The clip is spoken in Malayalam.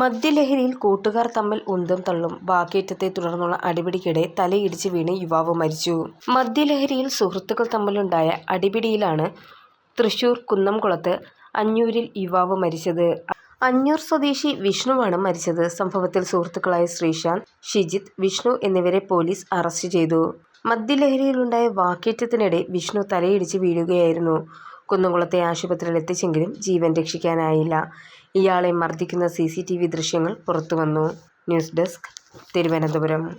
മദ്യലഹരിയിൽ കൂട്ടുകാർ തമ്മിൽ ഉന്തും തള്ളും. വാക്കേറ്റത്തെ തുടർന്നുള്ള അടിപിടിക്കിടെ തലയിടിച്ച് വീണ് യുവാവ് മരിച്ചു. മദ്യലഹരിയിൽ സുഹൃത്തുക്കൾ തമ്മിലുണ്ടായ അടിപിടിയിലാണ് തൃശൂർ കുന്നംകുളത്ത് അഞ്ഞൂരിൽ യുവാവ് മരിച്ചത്. അഞ്ഞൂർ സ്വദേശി വിഷ്ണുവാണ് മരിച്ചത്. സംഭവത്തിൽ സുഹൃത്തുക്കളായ ശ്രീശാന്ത് ഷിജിത്ത് വിഷ്ണു എന്നിവരെ പോലീസ് അറസ്റ്റ് ചെയ്തു. മദ്യലഹരിയിലുണ്ടായ വാക്കേറ്റത്തിനിടെ വിഷ്ണു തലയിടിച്ച് വീഴുകയായിരുന്നു. കുന്നംകുളത്തെ ആശുപത്രിയിൽ എത്തിച്ചെങ്കിലും ജീവൻ രക്ഷിക്കാനായില്ല. ഇയാളെ മർദ്ദിക്കുന്ന സി സി ടി വി ദൃശ്യങ്ങൾ പുറത്തുവന്നു. News desk Thiruvananthapuram.